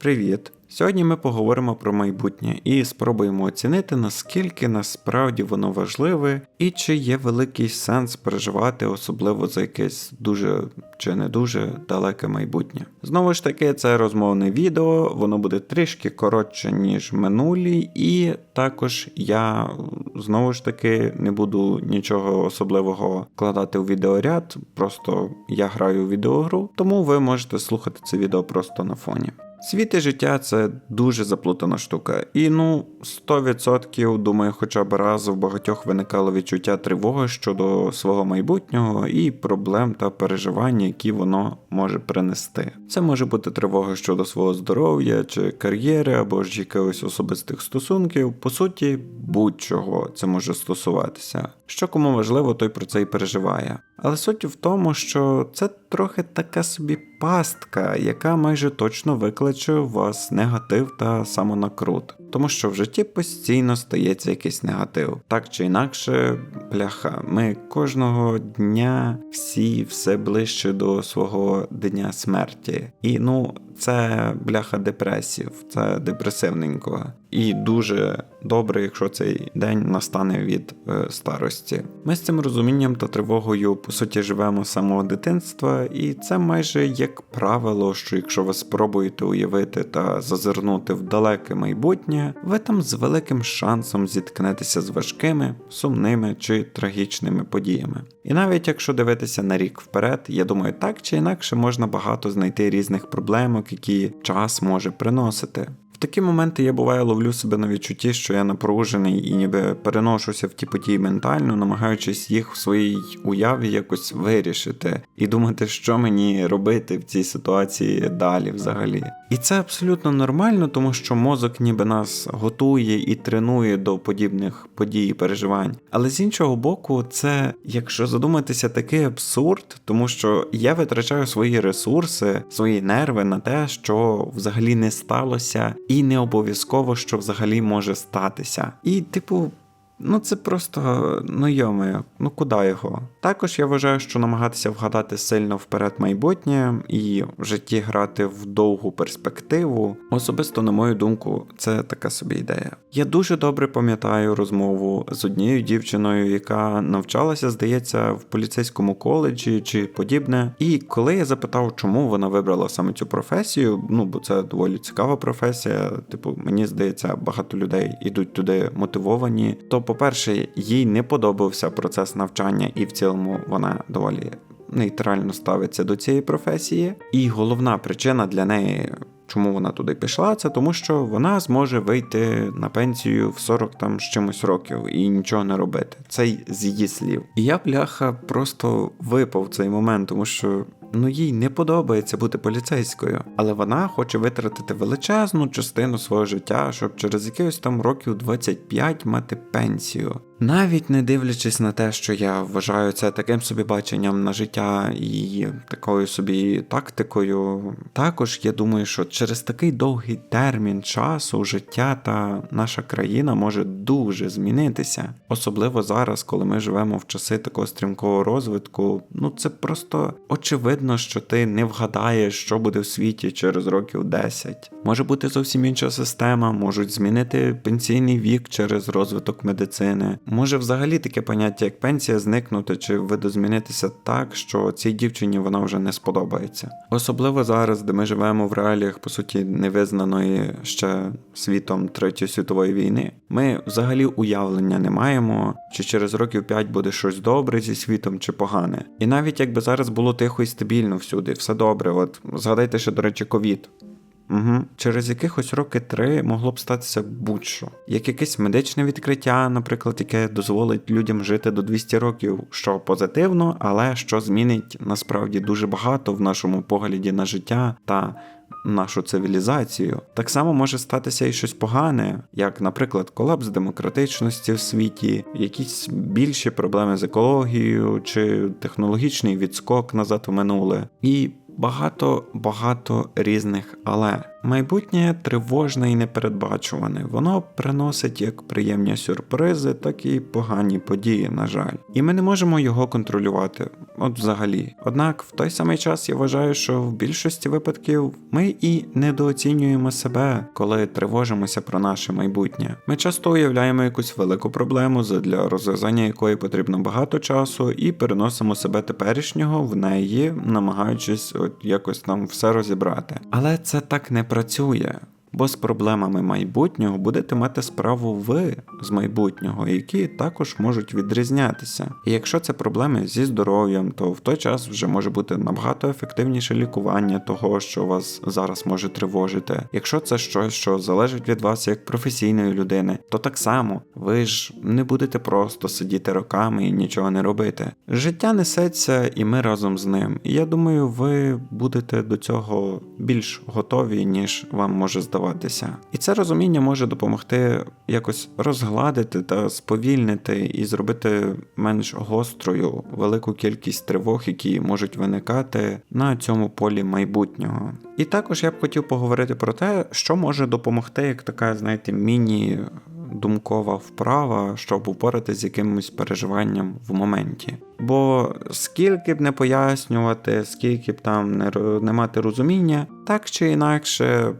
Привіт! Сьогодні ми поговоримо про майбутнє і спробуємо оцінити, наскільки насправді воно важливе і чи є великий сенс переживати, особливо за якесь дуже чи не дуже далеке майбутнє. Знову ж таки, це розмовне відео, воно буде трішки коротше, ніж минулі, і також я знову ж таки не буду нічого особливого вкладати у відеоряд, просто я граю у відеогру, тому ви можете слухати це відео просто на фоні. Світ і життя це дуже заплутана штука. І ну, 100% думаю, хоча б раз в багатьох виникало відчуття тривоги щодо свого майбутнього і проблем та переживань, які воно може принести. Це може бути тривога щодо свого здоров'я чи кар'єри, або ж якихось особистих стосунків. По суті, будь-чого це може стосуватися. Що кому важливо, той про це і переживає. Але суть в тому, що це трохи така собі пастка, яка майже точно викличе у вас негатив та самонакрут. Тому що в житті постійно стається якийсь негатив. Так чи інакше, бляха, ми кожного дня всі все ближче до свого дня смерті. І ну, це бляха депресів, це депресивненько. І дуже добре, якщо цей день настане від е, старості. Ми з цим розумінням та тривогою по суті живемо з самого дитинства, і це майже як правило, що якщо ви спробуєте уявити та зазирнути в далеке майбутнє, ви там з великим шансом зіткнетеся з важкими, сумними чи трагічними подіями. І навіть якщо дивитися на рік вперед, я думаю, так чи інакше можна багато знайти різних проблемок, які час може приносити. Такі моменти я буває ловлю себе на відчутті, що я напружений і ніби переношуся в ті події ментально, намагаючись їх в своїй уяві якось вирішити і думати, що мені робити в цій ситуації далі взагалі. І це абсолютно нормально, тому що мозок ніби нас готує і тренує до подібних подій і переживань. Але з іншого боку, це, якщо задуматися, такий абсурд, тому що я витрачаю свої ресурси, свої нерви на те, що взагалі не сталося, і не обов'язково, що взагалі може статися. І, типу. Ну, це просто ну йоме, ну куди його? Також я вважаю, що намагатися вгадати сильно вперед майбутнє і в житті грати в довгу перспективу. Особисто, на мою думку, це така собі ідея. Я дуже добре пам'ятаю розмову з однією дівчиною, яка навчалася, здається, в поліцейському коледжі чи подібне. І коли я запитав, чому вона вибрала саме цю професію, ну бо це доволі цікава професія. Типу, мені здається, багато людей ідуть туди мотивовані. То по-перше, їй не подобався процес навчання, і в цілому вона доволі нейтрально ставиться до цієї професії. І головна причина для неї. Чому вона туди пішла? Це тому, що вона зможе вийти на пенсію в 40 там з чимось років і нічого не робити. Це з її слів. І я, бляха, просто випав цей момент, тому що ну їй не подобається бути поліцейською, але вона хоче витратити величезну частину свого життя, щоб через якихось там років 25 мати пенсію. Навіть не дивлячись на те, що я вважаю це таким собі баченням на життя і такою собі тактикою. Також я думаю, що через такий довгий термін часу життя та наша країна може дуже змінитися, особливо зараз, коли ми живемо в часи такого стрімкого розвитку. Ну це просто очевидно, що ти не вгадаєш, що буде в світі через років 10. Може бути зовсім інша система, можуть змінити пенсійний вік через розвиток медицини. Може взагалі таке поняття, як пенсія, зникнути чи видозмінитися так, що цій дівчині вона вже не сподобається. Особливо зараз, де ми живемо в реаліях, по суті, невизнаної ще світом Третьої світової війни. Ми взагалі уявлення не маємо, чи через років 5 буде щось добре зі світом, чи погане. І навіть якби зараз було тихо і стабільно всюди, все добре. От згадайте ще, до речі, ковід. Угу. Через якихось роки три могло б статися будь-що. Як якесь медичне відкриття, наприклад, яке дозволить людям жити до 200 років, що позитивно, але що змінить насправді дуже багато в нашому погляді на життя та нашу цивілізацію. Так само може статися і щось погане, як, наприклад, колапс демократичності в світі, якісь більші проблеми з екологією чи технологічний відскок назад в минуле. І багато багато різних але. Майбутнє тривожне і непередбачуване. Воно приносить як приємні сюрпризи, так і погані події, на жаль. І ми не можемо його контролювати, от взагалі. Однак в той самий час я вважаю, що в більшості випадків ми і недооцінюємо себе, коли тривожимося про наше майбутнє. Ми часто уявляємо якусь велику проблему, для розв'язання якої потрібно багато часу, і переносимо себе теперішнього в неї, намагаючись от якось там все розібрати. Але це так не працює. Бо з проблемами майбутнього будете мати справу ви з майбутнього, які також можуть відрізнятися. І якщо це проблеми зі здоров'ям, то в той час вже може бути набагато ефективніше лікування того, що вас зараз може тривожити. Якщо це щось, що залежить від вас як професійної людини, то так само ви ж не будете просто сидіти роками і нічого не робити. Життя несеться, і ми разом з ним. І я думаю, ви будете до цього більш готові, ніж вам може здаватися. І це розуміння може допомогти якось розгладити та сповільнити і зробити менш гострою велику кількість тривог, які можуть виникати на цьому полі майбутнього. І також я б хотів поговорити про те, що може допомогти, як така, знаєте, міні. Думкова вправа, щоб упоратися з якимось переживанням в моменті. Бо скільки б не пояснювати, скільки б там не, не мати розуміння, так чи інакше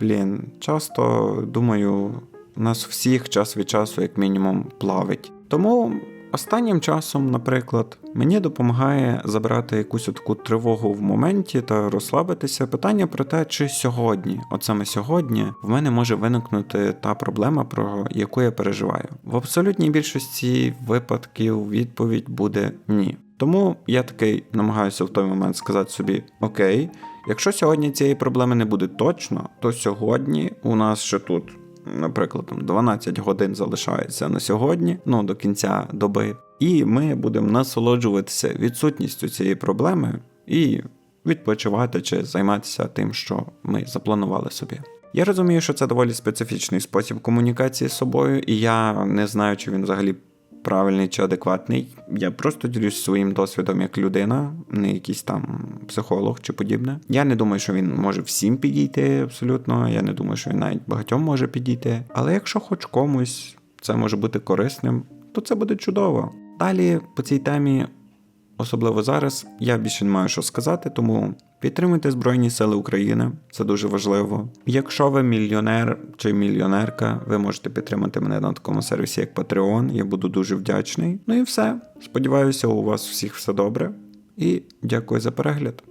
блін, часто думаю, нас всіх час від часу, як мінімум, плавить. Тому останнім часом, наприклад, мені допомагає забрати якусь таку тривогу в моменті та розслабитися. Питання про те, чи сьогодні, от саме сьогодні, в мене може виникнути та проблема, про яку я переживаю. В абсолютній більшості випадків відповідь буде ні. Тому я такий намагаюся в той момент сказати собі: Окей, якщо сьогодні цієї проблеми не буде точно, то сьогодні у нас ще тут, наприклад, 12 годин залишається на сьогодні, ну до кінця доби, і ми будемо насолоджуватися відсутністю цієї проблеми і відпочивати чи займатися тим, що ми запланували собі. Я розумію, що це доволі специфічний спосіб комунікації з собою, і я не знаю, чи він взагалі правильний чи адекватний. Я просто ділюсь своїм досвідом як людина, не якийсь там психолог чи подібне. Я не думаю, що він може всім підійти абсолютно. Я не думаю, що він навіть багатьом може підійти. Але якщо хоч комусь це може бути корисним, то це буде чудово. Далі по цій темі. Особливо зараз я більше не маю що сказати, тому підтримуйте Збройні Сили України, це дуже важливо. Якщо ви мільйонер чи мільйонерка, ви можете підтримати мене на такому сервісі, як Patreon, я буду дуже вдячний. Ну і все. Сподіваюся, у вас всіх все добре. І дякую за перегляд.